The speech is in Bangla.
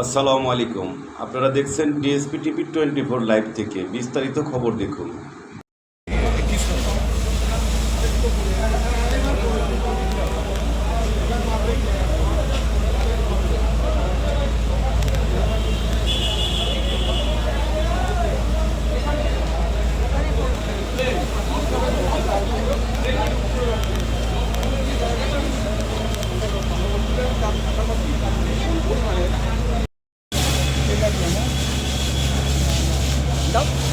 আসসালামু আলাইকুম। আপনারা দেখছেন DSP TV twenty four live থেকে বিস্তারিত খবর দেখুন। 等